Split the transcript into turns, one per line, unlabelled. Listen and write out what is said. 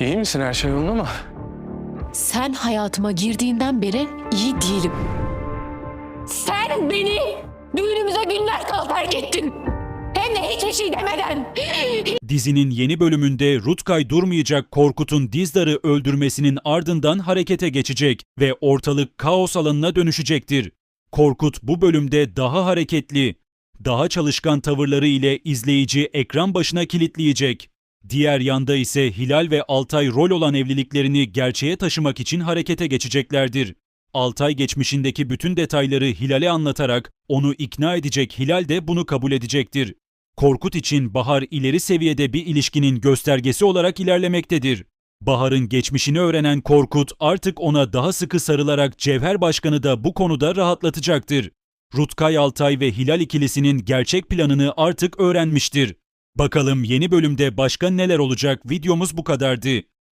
İyi misin her şey yolunda mı?
Sen hayatıma girdiğinden beri iyi değilim. Sen beni düğünümüze günler kala terk ettin. Hem de hiçbir şey demeden.
Dizinin yeni bölümünde Rutkay durmayacak Korkut'un Dizdar'ı öldürmesinin ardından harekete geçecek ve ortalık kaos alanına dönüşecektir. Korkut bu bölümde daha hareketli, daha çalışkan tavırları ile izleyici ekran başına kilitleyecek. Diğer yanda ise Hilal ve Altay rol olan evliliklerini gerçeğe taşımak için harekete geçeceklerdir. Altay geçmişindeki bütün detayları Hilal'e anlatarak onu ikna edecek Hilal de bunu kabul edecektir. Korkut için Bahar ileri seviyede bir ilişkinin göstergesi olarak ilerlemektedir. Bahar'ın geçmişini öğrenen Korkut artık ona daha sıkı sarılarak Cevher Başkanı da bu konuda rahatlatacaktır. Rutkay Altay ve Hilal ikilisinin gerçek planını artık öğrenmiştir. Bakalım yeni bölümde başka neler olacak videomuz bu kadardı.